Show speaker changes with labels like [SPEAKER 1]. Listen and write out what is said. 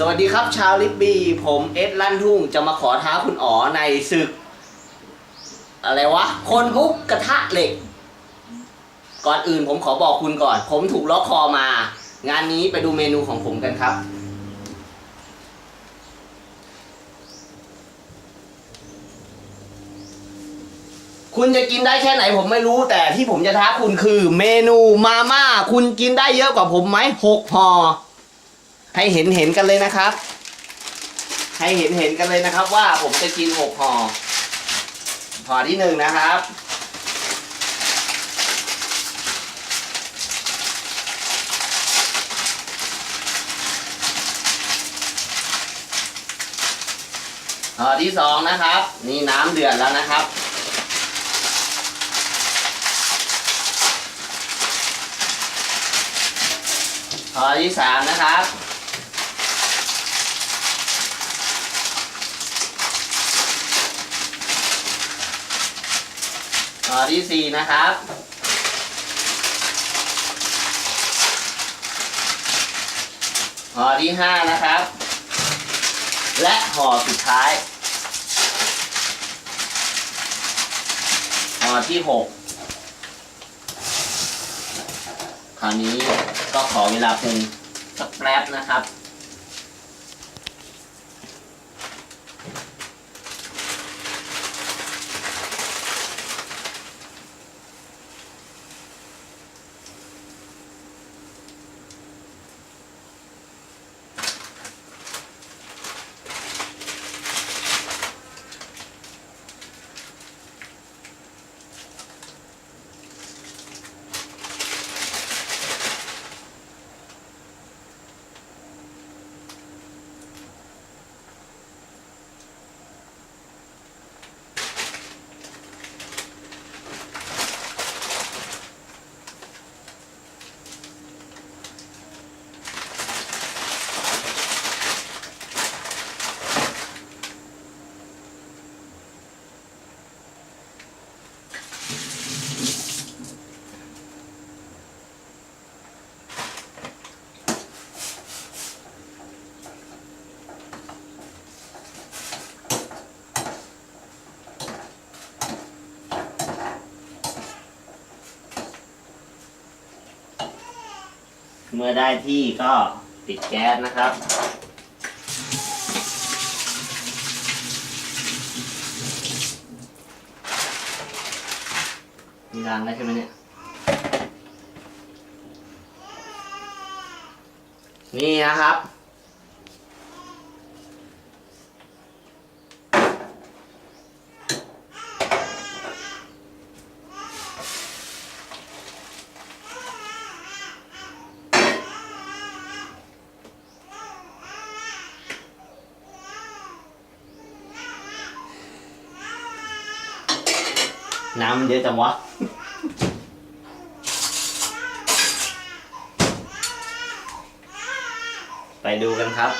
[SPEAKER 1] สวัสดีครับชาวลิบบีผมเอ็ดลั่นทุ่งจะมาขอท้าคุณอ๋อในศึก อะไรวะ คนคุกกระทะเหล็ก ก่อนอื่นผมขอบอกคุณก่อน ผมถูกล็อกคอมา งานนี้ไปดูเมนูของผมกันครับ คุณจะกินได้แค่ไหนผมไม่รู้แต่ที่ผมจะท้าคุณคือ เมนูมาม่าคุณกินได้เยอะกว่าผมไหมหกห่อ ให้เห็นเห็นกันเลยนะครับ ให้เห็นเห็นกันเลยนะครับ ว่าผมจะกินหกห่อห่อที่หนึ่งนะครับ ห่อที่สองนะครับ นี่น้ำเดือดแล้วนะครับห่อที่สามนะครับ ห่อที่สี่นะครับห่อที่ห้านะครับ และห่อสุดท้ายห่อที่หกคราวนี้ก็ขอเวลาปรุงสักแป๊บนะครับ เมื่อได้ที่ก็ปิดแก๊สนะครับ มีรางได้ใช่ไหมเนี่ย นี่นะครับ น้ำมันเยอะจังวะ ไปดูกันครับ